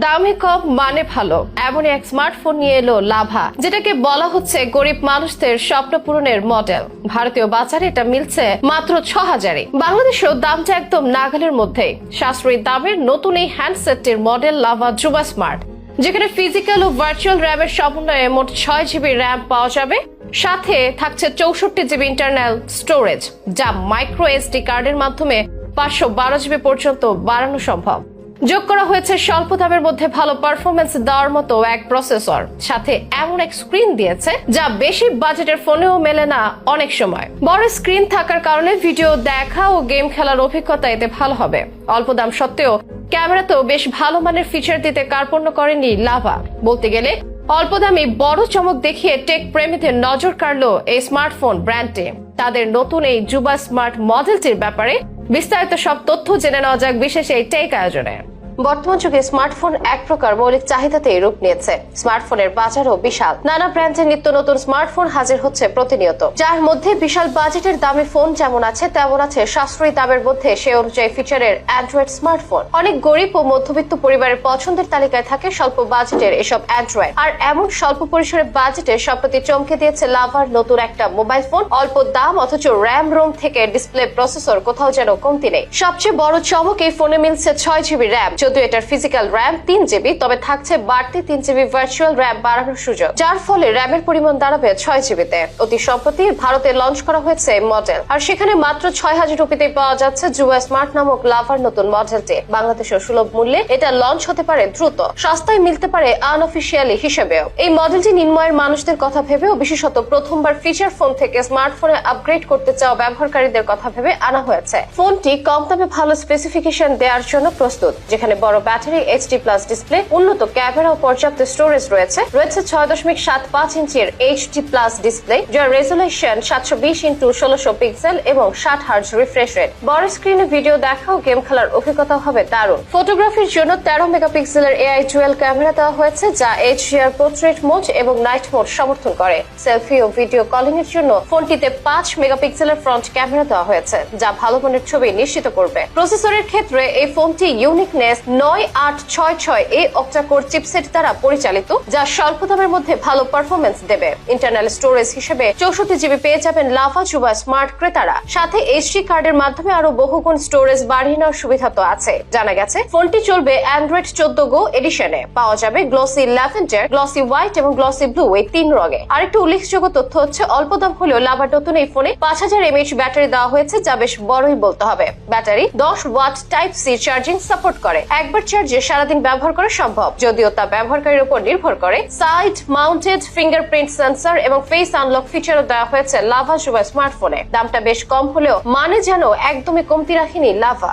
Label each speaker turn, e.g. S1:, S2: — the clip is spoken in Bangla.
S1: দামে কম মানে ভালো। এমন এক স্মার্টফোন নিয়ে এলো লাভা, যেটাকে বলা হচ্ছে গরিব মানুষদের স্বপ্ন পূরণের মডেল ভারতীয় বাজারে এটা মিলছে মাত্র ছ হাজারে বাংলাদেশেও দামটা একদম নাগালের মধ্যেই সাশ্রয়ী দামের নতুন এই হ্যান্ডসেটটির মডেল লাভা জুবা স্মার্ট যেখানে ফিজিক্যাল ও ভার্চুয়াল র্যামের সমন্বয়ে মোট ছয় জিবি র্যাম পাওয়া যাবে। সাথে থাকছে চৌষট্টি জিবি ইন্টারনাল স্টোরেজ যা মাইক্রো এসডি কার্ডের মাধ্যমে পাঁচশো বারো জিবি পর্যন্ত বাড়ানো সম্ভব। যোগ করা হয়েছে স্বল্প দামের মধ্যে ভালো পারফরমেন্স দেওয়ার মতো এক প্রসেসর সাথে এমন এক স্ক্রিন দিয়েছে যা বেশি বাজেটের ফোনেও মেলে না অনেক সময়। বড় স্ক্রিন থাকার কারণে ভিডিও দেখা ও গেম খেলার অভিজ্ঞতা এতে ভালো হবে। অল্প দাম সত্ত্বেও ক্যামেরাতেও বেশ ভালো মানের ফিচার দিতে কার্পণ্য করেনি লাভা। বলতে গেলে, অল্প দামে বড় চমক দেখিয়ে টেক প্রেমীদের নজর কাড়লো এই স্মার্টফোন ব্র্যান্ডটি তাদের নতুন এই যুবা স্মার্ট মডেলটির ব্যাপারে বিস্তারিত সব তথ্য জেনে নেওয়া যাক বিশেষ এই টেক আয়োজনে। বর্তমান যুগে স্মার্টফোন এক প্রকার মৌলিক চাহিদাতেই রূপ নিয়েছে। স্মার্টফোনের বাজারও বিশাল। নানা ব্র্যান্ডের নিত্য নতুন স্মার্টফোন হাজির হচ্ছে প্রতিনিয়ত। যার মধ্যে বিশাল বাজেটের দামি ফোন যেমন আছে, তেমন আছে সাশ্রয়ী দামের মধ্যে সে অনুযায়ী ফিচারের অ্যান্ড্রয়েড স্মার্টফোন। অনেক গরিব ও মধ্যবিত্ত পরিবারের পছন্দের তালিকায় থাকে স্বল্প বাজেটের এসব অ্যান্ড্রয়েড। আর এমন স্বল্প পরিসরের বাজেটে সম্প্রতি চমকে দিয়েছে লাভার নতুন একটা মোবাইল ফোন। অল্প দাম অথচ র্যাম, রোম থেকে ডিসপ্লে প্রসেসর কোথাও যেন কমতি নেই। সবচেয়ে বড় চমক এই ফোনে মিলছে ছয় জিবি র্যাম যদিও এটার ফিজিক্যাল র্যাম তিন জিবি তবে থাকছে বাড়তি তিন জিবি ভার্চুয়াল র্যাম বাড়ানোর সুযোগ, যার ফলে র্যামের পরিমাণ দাঁড়াবে ছয় জিবিতে অতি সম্প্রতি ভারতে লঞ্চ করা হয়েছে মডেল আর সেখানে মাত্র ছয় হাজার রুপিতে পাওয়া যাচ্ছে জুয়া স্মার্ট নামক লাভার নতুন মডেলটি বাংলাদেশের সুলভ মূল্যে এটা লঞ্চ হতে পারে দ্রুত, সস্তায় মিলতে পারে আনঅফিসিয়ালি হিসেবেও। এই মডেলটি নিম্নয়ের মানুষদের কথা ভেবেও বিশেষত প্রথমবার ফিচার ফোন থেকে স্মার্টফোনে আপগ্রেড করতে চাওয়া ব্যবহারকারীদের কথা ভেবে আনা হয়েছে। ফোনটি কম দামে ভালো স্পেসিফিকেশন দেওয়ার জন্য প্রস্তুত, যেখানে বড় ব্যাটারি এইচডি প্লাস ডিসপ্লে উন্নত ক্যামেরা ও পর্যাপ্ত স্টোরেজ রয়েছে। রয়েছে ছয় দশমিক সাত পাঁচ ইঞ্চির এইচডি প্লাস ডিসপ্লে যার রেজুলেশন সাতশো বিশ ইন্টু ষোলোশো পিক্সেল এবং ষাট হার্জ রিফ্রেশ রেট বড় স্ক্রিনে ভিডিও দেখা ও গেম খেলার অভিজ্ঞতা হবে দারুণ। ফটোগ্রাফির জন্য তেরো মেগাপিক্সেলের এআই টুয়েলভ ক্যামেরা দেওয়া হয়েছে, যা এইচ এইচডিআর পোর্ট্রেট মোড এবং নাইট মোড সমর্থন করে। সেলফি ও ভিডিও কলিং এর জন্য ফোনটিতে পাঁচ মেগাপিক্সেলের ফ্রন্ট ক্যামেরা দেওয়া হয়েছে, যা ভালো মানের ছবি নিশ্চিত করবে। প্রসেসরের ক্ষেত্রে এই ফোনটি ইউনিকনেস নয় আট ছয় ছয় এই অক্টাকোর চিপসেট দ্বারা পরিচালিত, যা স্বল্প দামের মধ্যে ভালো পারফরমেন্স দেবে। ইন্টারনাল স্টোরেজ হিসেবে চৌষট্টি জিবি পেয়ে যাবেন লাভা চুবা স্মার্ট ক্রেতারা। সাথে এইচডি কার্ডের মাধ্যমে আরও বহুগুণ স্টোরেজ বাড়িয়ে নেওয়ার সুবিধা তো আছে। জানা গেছে, ফোনটি চলবে অ্যান্ড্রয়েড চোদ্দ গো এডিশনে পাওয়া যাবে গ্লসি ল্যাভেন্ডার গ্লসি হোয়াইট এবং গ্লসি ব্লু এই তিন রঙে। আরেকটু উল্লেখযোগ্য তথ্য হচ্ছে, অল্প দাম হলেও লাভার নতুন এই ফোনে পাঁচ হাজার এমএইচ ব্যাটারি দেওয়া হয়েছে, যা বেশ বড়ই বলতে হবে। ব্যাটারি দশ watt type C charging support করে। একবার চার্জে সারাদিন ব্যবহার করা সম্ভব। যদিও তা ব্যবহারকারীর উপর নির্ভর করে। সাইড মাউন্টেড ফিঙ্গারপ্রিন্ট সেন্সার এবং ফেস আনলক ফিচারও দেওয়া হয়েছে লাভা সুবা স্মার্টফোনে দামটা বেশ কম হলেও মানে যেন একদমই কমতি রাখেনি লাভা।